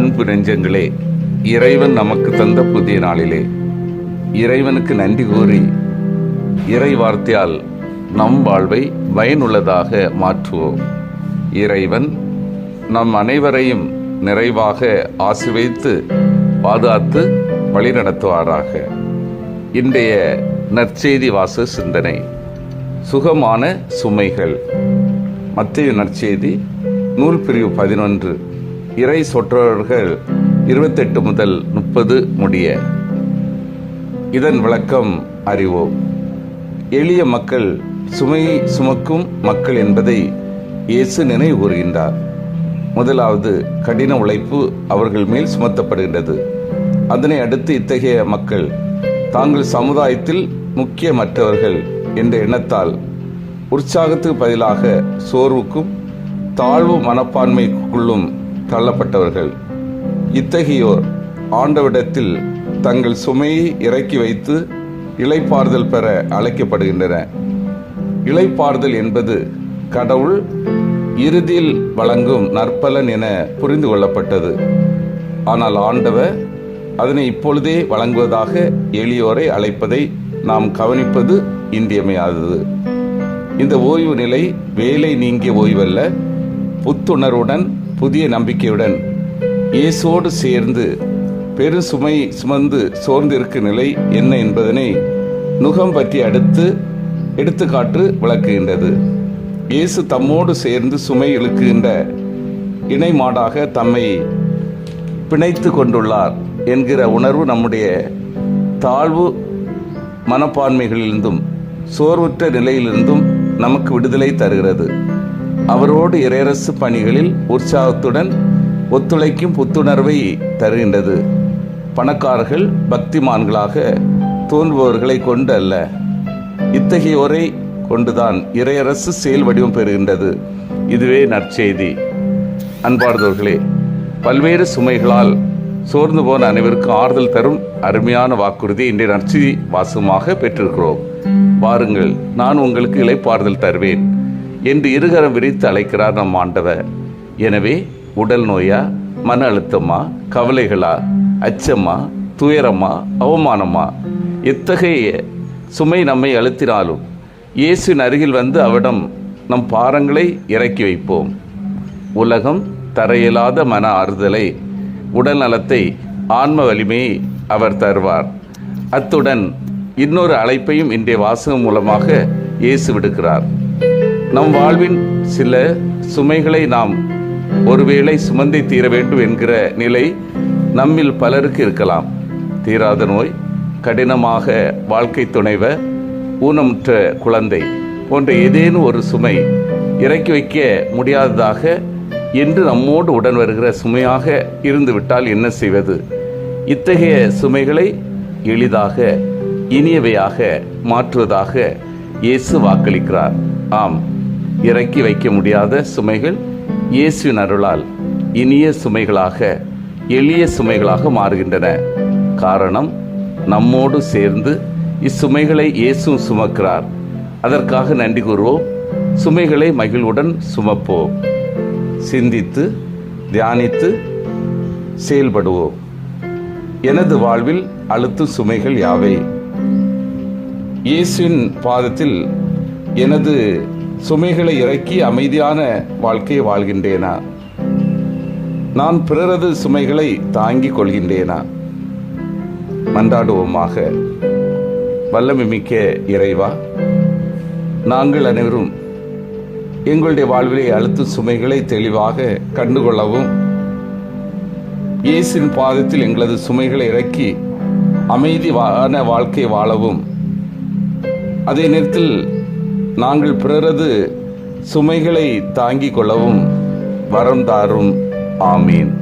அன்பு நெஞ்சங்களே இறைவன் நமக்கு தந்த புதிய நாளிலே. இறைவனுக்கு நன்றி கூறி இறை வார்த்தையால் நம் வாழ்வை பயனுள்ளதாக மாற்றுவோம். இறைவன் நம் அனைவரையும் நிறைவாக ஆசிர்வதித்து பாதுகாத்து வழிநடத்துவாராக. இன்றைய நற்செய்தி வாச சிந்தனை சுகமான சுமைகள். மத்திய நற்செய்தி நூல் பிரிவு பதினொன்று. இறை சொற்றவர்கள் இருபத்தெட்டு முதல் முப்பது முடிய. இதன் விளக்கம் அறிவோம். எளிய மக்கள் சுமையை சுமக்கும் மக்கள் என்பதை இயேசு நினைவு கூறுகின்றார். முதலாவது கடின உழைப்பு அவர்கள் மேல் சுமத்தப்படுகின்றது. அதனை அடுத்து இத்தகைய மக்கள் தாங்கள் சமுதாயத்தில் முக்கியமற்றவர்கள் என்ற எண்ணத்தால் உற்சாகத்துக்கு பதிலாக சோர்வுக்கும் தாழ்வு மனப்பான்மைக்குள்ளும் தள்ளப்பட்டவர்கள். இத்தகையோர் ஆண்டவிடத்தில் தங்கள் சுமையை இறக்கி வைத்து இலைப்பாறுதல் பெற அழைக்கப்படுகின்றன. இலைப்பாறுதல் என்பது கடவுள் இறுதியில் வழங்கும் நற்பலன் என புரிந்து கொள்ளப்பட்டது. ஆனால் ஆண்டவர் அதனை இப்பொழுதே வழங்குவதாக எளியோரை அழைப்பதை நாம் கவனிப்பது இன்றியமையாதது. இந்த ஓய்வு நிலை வேலை நீங்கிய ஓய்வல்ல புத்துணர்வுடன் புதிய நம்பிக்கையுடன் இயேசோடு சேர்ந்து பெரு சுமை சுமந்து சோர்ந்திருக்கும் நிலை என்ன என்பதனை நுகம் பற்றி அடுத்து எடுத்துக்காட்டு விளக்குகின்றது. இயேசு தம்மோடு சேர்ந்து சுமை இழுக்குகின்ற இணை மாடாக தம்மை பிணைத்து கொண்டுள்ளார் என்கிற உணர்வு நம்முடைய தாழ்வு மனப்பான்மைகளிலிருந்தும் சோர்வுற்ற நிலையிலிருந்தும் நமக்கு விடுதலை தருகிறது. அவரோடு இறையரசு பணிகளில் உற்சாகத்துடன் ஒத்துழைக்கும் புத்துணர்வை தருகின்றது. பணக்காரர்கள் பக்திமான்களாக தோன்றுபவர்களை கொண்டு அல்ல இத்தகையோரை கொண்டுதான் இறையரசு செயல் வடிவம் பெறுகின்றது. இதுவே நற்செய்தி. அன்பார்ந்தவர்களே பல்வேறு சுமைகளால் சோர்ந்து போன அனைவருக்கும் ஆறுதல் தரும் அருமையான வாக்குறுதி இன்றைய நற்செய்தி வாசமாக பெற்றிருக்கிறோம். வாருங்கள் நான் உங்களுக்கு இலைப்பாறுதல் தருவேன். என்று இருகரம் விரித்து அழைக்கிறார் நம் ஆண்டவர். எனவே உடல் நோயா மன அழுத்தமா கவலைகளா அச்சமா துயரமா அவமானமா எத்தகைய சுமை நம்மை அழுத்தினாலும் இயேசுவின் அருகில் வந்து அவரிடம் நம் பாரங்களை இறக்கி வைப்போம். உலகம் தரையில்லாத மன ஆறுதலை உடல் நலத்தை ஆன்ம வலிமையை அவர் தருவார். அத்துடன் இன்னொரு அழைப்பையும் இன்றைய வாசகம் மூலமாக இயேசு விடுக்கிறார். நம் வாழ்வின் சில சுமைகளை நாம் ஒருவேளை சுமந்தை தீர வேண்டும் என்கிற நிலை நம்மில் பலருக்கு இருக்கலாம். தீராத நோய் கடினமாக வாழ்க்கை துணைவ ஊனமுற்ற குழந்தை போன்ற ஏதேனும் ஒரு சுமை இறக்கி வைக்க முடியாததாக என்று நம்மோடு உடன் வருகிற சுமையாக இருந்துவிட்டால் என்ன செய்வது? இத்தகைய சுமைகளை எளிதாக இனியவையாக மாற்றுவதாக இயேசு வாக்களிக்கிறார். ஆம். இறக்கி வைக்க முடியாத சுமைகள் இயேசுவின் அருளால் இனிய சுமைகளாக எளிய சுமைகளாக மாறுகின்றன. காரணம் நம்மோடு சேர்ந்து இச்சுமைகளை இயேசு சுமக்கிறார். அதற்காக நன்றி கூறுவோம். சுமைகளை மகிழ்வுடன் சுமப்போம். சிந்தித்து தியானித்து செயல்படுவோம். எனது வாழ்வில் அழுத்தும் சுமைகள் யாவை? இயேசுவின் பாதத்தில் எனது சுமைகளை இறக்கி அமைதியான வாழ்க்கையை வாழ்கின்றேனா? நான் பிறரது சுமைகளை தாங்கிக் கொள்கின்றேனா? மன்றாடுவோமாக. வல்லமிமிக்க இறைவா நாங்கள் அனைவரும் எங்களுடைய வாழ்விலே அழுத்தும் சுமைகளை தெளிவாக கண்டுகொள்ளவும் இயேசின் பாதத்தில் எங்களது சுமைகளை இறக்கி அமைதியான வாழ்க்கை வாழவும். அதே நேரத்தில் நாங்கள் பிறரது சுமைகளை தாங்கிக் கொள்ளவும் வரம் தாரும். ஆமீன்.